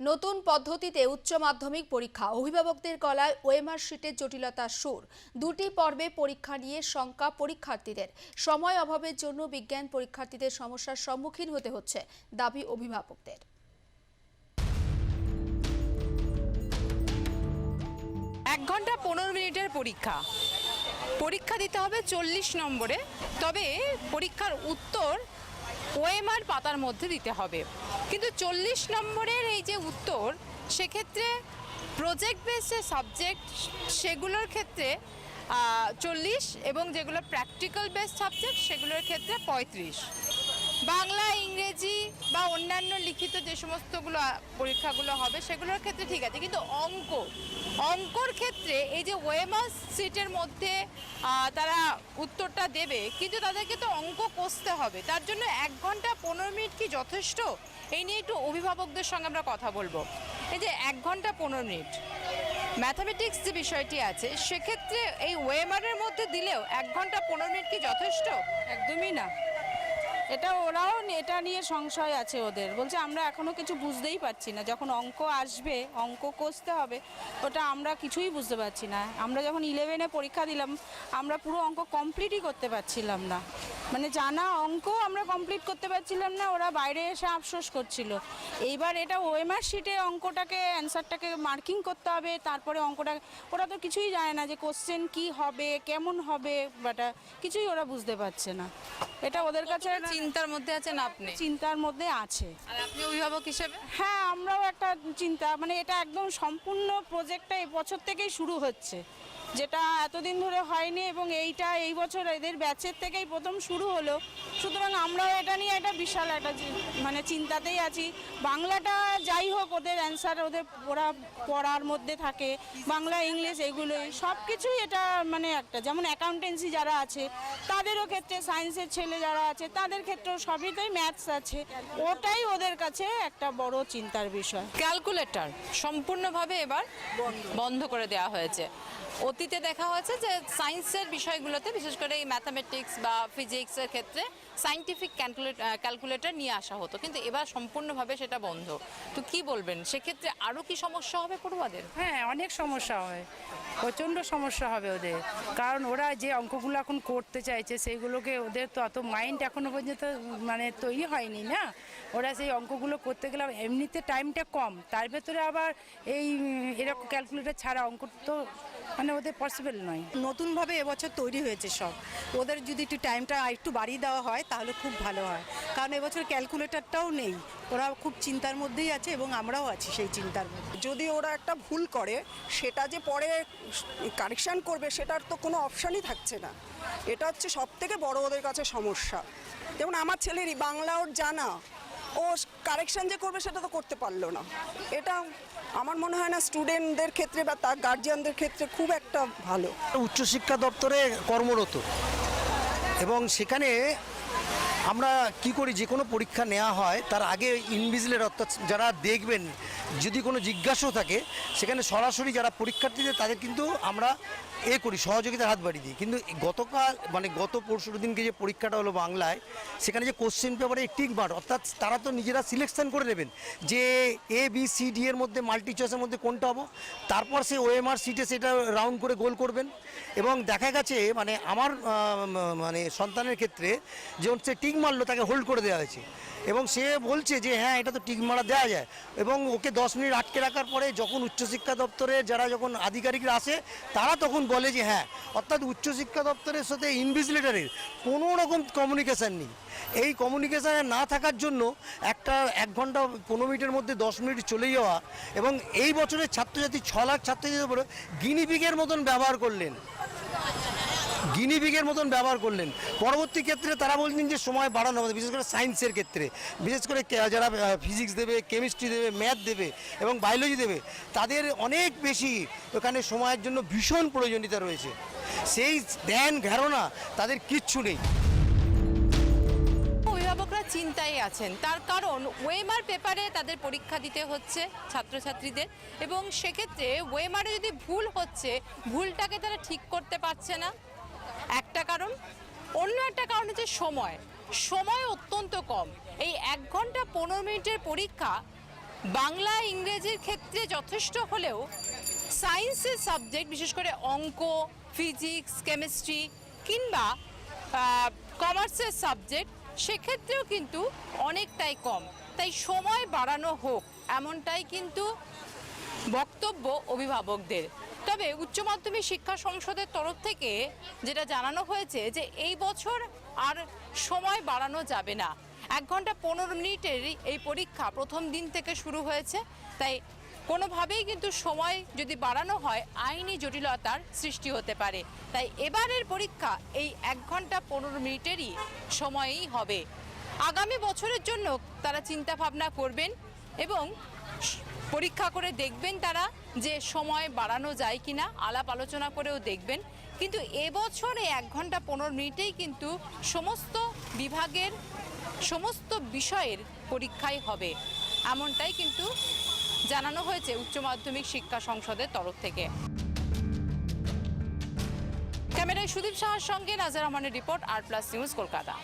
নতুন পদ্ধতিতে উচ্চ মাধ্যমিক পরীক্ষা। অভিভাবকদের গলায় ওএমআর শিটের জটিলতার সুর। দুটি পর্বে পরীক্ষা নিয়ে শঙ্কা পরীক্ষার্থীদের। সময় অভাবের জন্য বিজ্ঞান পরীক্ষার্থীদের সমস্যার সম্মুখীন হতে হচ্ছে দাবি অভিভাবকদের। এক ঘণ্টা পনেরো মিনিটের পরীক্ষা। পরীক্ষা দিতে হবে চল্লিশ নম্বরে। তবে পরীক্ষার উত্তর ওএমআর পাতার মধ্যে দিতে হবে। কিন্তু চল্লিশ নম্বরের এই যে উত্তর, সেক্ষেত্রে প্রজেক্ট বেস যে সাবজেক্ট সেগুলোর ক্ষেত্রে চল্লিশ এবং যেগুলো প্র্যাকটিক্যাল বেস সাবজেক্ট সেগুলোর ক্ষেত্রে পঁয়ত্রিশ। বাংলা, ইংরেজি বা অন্যান্য লিখিত যে সমস্তগুলো পরীক্ষাগুলো হবে, সেগুলোর ক্ষেত্রে ঠিক আছে। কিন্তু অঙ্ক, অঙ্কর ক্ষেত্রে এই যে ওয়েমাস সিটের মধ্যে তারা উত্তরটা দেবে, কিন্তু তাদেরকে তো অঙ্ক কষতে হবে। তার জন্য এক ঘণ্টা, পনেরো মিনিট কি যথেষ্ট? এই নিয়ে একটু অভিভাবকদের সঙ্গে আমরা কথা বলব। এই যে এক ঘণ্টা, পনেরো মিনিট। ম্যাথামেটিক্স যে বিষয়টি আছে, সেক্ষেত্রে এই ওয়েমারের মধ্যে দিলেও এক ঘণ্টা, পনেরো মিনিট কি যথেষ্ট? একদমই না। এটা ওরাও এটা নিয়ে সংশয় আছে ওদের। বলছে, আমরা এখনও কিছু বুঝতেই পারছি না। যখন অঙ্ক আসবে, অঙ্ক কষতে হবে, ওটা আমরা কিছুই বুঝতে পারছি না। আমরা যখন ইলেভেনে পরীক্ষা দিলাম, আমরা পুরো অঙ্ক কমপ্লিটই করতে পারছিলাম না। মানে জানা অঙ্ক আমরা কমপ্লিট করতে পারছিলাম না, ওরা বাইরে এসে আফসোস করছিল। এইবার এটা ওএমআর শিটে অঙ্কটাকে অ্যান্সারটাকে মার্কিং করতে হবে। তারপরে অঙ্কটা, ওরা তো কিছুই জানে না যে কোশ্চেন কি হবে, কেমন হবে বাটা কিছুই ওরা বুঝতে পারছে না। এটা ওদের কাছে চিন্তার মধ্যে আছেন আপনি? চিন্তার মধ্যে আছে। আর আপনি অভিভাবক হিসেবে? হ্যাঁ আমরাও একটা চিন্তা মানে এটা একদম সম্পূর্ণ প্রজেক্টটা এই বছর থেকেই শুরু হচ্ছে। যেটা এতদিন ধরে হয়নি এবং এইটা এই বছর এদের ব্যাচের থেকেই প্রথম শুরু হলো। সুতরাং আমরাও এটা নিয়ে একটা বিশাল একটা মানে চিন্তাতেই আছি। বাংলাটা যাই হোক ওদের অ্যান্সার ওদের ওরা পড়ার মধ্যে থাকে, বাংলা, ইংলিশ এগুলোই। সব কিছুই এটা মানে একটা। যেমন অ্যাকাউন্টেন্সি যারা আছে, তাদেরও ক্ষেত্রে সায়েন্সের ছেলে যারা আছে, তাদের ক্ষেত্রেও সবই সবইতেই ম্যাথস আছে। ওটাই ওদের কাছে একটা বড় চিন্তার বিষয়। ক্যালকুলেটর সম্পূর্ণভাবে এবার বন্ধ করে দেওয়া হয়েছে। অতীতে দেখা হয়েছে যে সায়েন্সের বিষয়গুলোতে, বিশেষ করে এই ম্যাথামেটিক্স বা ফিজিক্সের ক্ষেত্রে সাইন্টিফিক ক্যালকুলেটর নিয়ে আসা হতো। কিন্তু এবার সম্পূর্ণভাবে সেটা বন্ধ। তো কি বলবেন? সেক্ষেত্রে আরও কি সমস্যা হবে পড়ুয়াদের? হ্যাঁ অনেক সমস্যা হয়। প্রচণ্ড সমস্যা হবে ওদের। কারণ ওরা যে অঙ্কগুলো এখন করতে চাইছে সেইগুলোকে ওদের তো অত মাইন্ড এখনও পর্যন্ত মানে তৈরি হয়নি না। ওরা সেই অঙ্কগুলো করতে গেলে এমনিতে টাইমটা কম। তার ভেতরে আবার এই এরকম ক্যালকুলেটার ছাড়া অঙ্ক তো মানে ওদের পসিবল নয়। নতুনভাবে এবছর তৈরি হয়েছে সব। ওদের যদি একটু টাইমটা একটু বাড়িয়ে দেওয়া হয় তাহলে খুব ভালো হয়। কারণ এবছর ক্যালকুলেটরটাও নেই। ওরা খুব চিন্তার মধ্যেই আছে এবং আমরাও আছি সেই চিন্তার মধ্যে। যদি ওরা একটা ভুল করে সেটা যে পরে কারেকশান করবে সেটার তো কোনো অপশানই থাকছে না। এটা হচ্ছে সব থেকে বড় ওদের কাছে সমস্যা। যেমন আমার ছেলেরই বাংলা ওর জানা। ও কারেকশান যে করবে সেটা তো করতে পারল না। এটা আমার মনে হয় না স্টুডেন্টদের ক্ষেত্রে বা তার গার্জিয়ানদের ক্ষেত্রে খুব একটা ভালো। উচ্চশিক্ষা দপ্তরে কর্মরত। এবং সেখানে আমরা কি করি, যে কোনো পরীক্ষা নেওয়া হয়, তার আগে ইনভিজিলের অর্থাৎ যারা দেখবেন, যদি কোনো জিজ্ঞাসাও থাকে, সেখানে সরাসরি যারা পরীক্ষার্থীদের তাদের কিন্তু আমরা এ করি, সহযোগিতার হাত বাড়িয়ে দিই। কিন্তু গতকাল মানে গত পরশু দিনকে যে পরীক্ষাটা হলো বাংলায়, সেখানে যে কোশ্চেন পেপারে টিক মার্ক অর্থাৎ তারা তো নিজেরা সিলেকশন করে নেবেন, যে এ বি সি ডি এর মধ্যে মাল্টি চয়েসের মধ্যে কোনটা হব, তারপর সে ওএমআর সিটে সেটা রাউন্ড করে গোল করবেন। এবং দেখা গেছে মানে আমার মানে সন্তানের ক্ষেত্রে যখন সে টিক মারলো, তাকে হোল্ড করে দেওয়া হয়েছে। এবং সে বলছে যে হ্যাঁ এটা তো টিক মারা দেওয়া যায়। এবং ওকে দশ মিনিট আটকে রাখার পরে যখন উচ্চশিক্ষা দপ্তরে যারা যখন আধিকারিকরা আসে, তারা তখন বলে যে হ্যাঁ অর্থাৎ উচ্চশিক্ষা দপ্তরের সাথে ইনভিজিলেটারের কোনো রকম কমিউনিকেশান নেই। এই কমিউনিকেশানে না থাকার জন্য একটা এক ঘণ্টা, পনেরো মিনিটের মধ্যে দশ মিনিট চলে যাওয়া এবং এই বছরের ছাত্রছাত্রী, ছ লাখ ছাত্রছাত্রীর উপরে গিনিপিগের মতন ব্যবহার করলেন। গিনিপিগের মতন ব্যবহার করলেন। পরবর্তী ক্ষেত্রে তারা বলছেন যে সময় বাড়ানো হবে, বিশেষ করে সায়েন্সের ক্ষেত্রে। বিশেষ করে যারা ফিজিক্স দেবে কেমিস্ট্রি দেবে ম্যাথ দেবে এবং বায়োলজি দেবে, তাদের অনেক বেশি ওখানে সময়ের জন্য ভীষণ প্রয়োজনীয়তা রয়েছে। সেই ধ্যান, ধারণা তাদের কিচ্ছু নেই। অভিভাবকরা চিন্তায় আছেন। তার কারণ ওয়েমার পেপারে তাদের পরীক্ষা দিতে হচ্ছে ছাত্রছাত্রীদের এবং সেক্ষেত্রে ওয়েমারে যদি ভুল হচ্ছে, ভুলটাকে তারা ঠিক করতে পারছে না। একটা কারণ, অন্য একটা কারণ হচ্ছে সময়। সময় অত্যন্ত কম। এই এক ঘণ্টা পনেরো মিনিটের পরীক্ষা বাংলা, ইংরেজির ক্ষেত্রে যথেষ্ট হলেও সায়েন্সের সাবজেক্ট, বিশেষ করে অঙ্ক, ফিজিক্স, কেমিস্ট্রি কিংবা কমার্সের সাবজেক্ট, সেক্ষেত্রেও কিন্তু অনেকটাই কম। তাই সময় বাড়ানো হোক, এমনটাই কিন্তু বক্তব্য অভিভাবকদের। তবে উচ্চ মাধ্যমিক শিক্ষা সংসদের তরফ থেকে যেটা জানানো হয়েছে যে এই বছর আর সময় বাড়ানো যাবে না। এক ঘণ্টা পনেরো মিনিটের এই পরীক্ষা প্রথম দিন থেকে শুরু হয়েছে। তাই কোনোভাবেই কিন্তু সময় যদি বাড়ানো হয়, আইনি জটিলতার সৃষ্টি হতে পারে। তাই এবারের পরীক্ষা এই এক ঘণ্টা পনেরো মিনিটেরই সময়েই হবে। আগামী বছরের জন্য তারা চিন্তা ভাবনা করবেন এবং পরীক্ষা করে দেখবেন তারা যে সময় বাড়ানো যায় কিনা, আলাপ আলোচনা করেও দেখবেন। কিন্তু এবছরে এক ঘণ্টা পনেরো মিনিটেই কিন্তু সমস্ত বিভাগের, সমস্ত বিষয়ের পরীক্ষাই হবে। এমনটাই কিন্তু জানানো হয়েছে উচ্চ মাধ্যমিক শিক্ষা সংসদের তরফ থেকে। ক্যামেরায় সুদীপ সাহার সঙ্গে নাজার রহমানের রিপোর্ট, আর প্লাস নিউজ কলকাতা।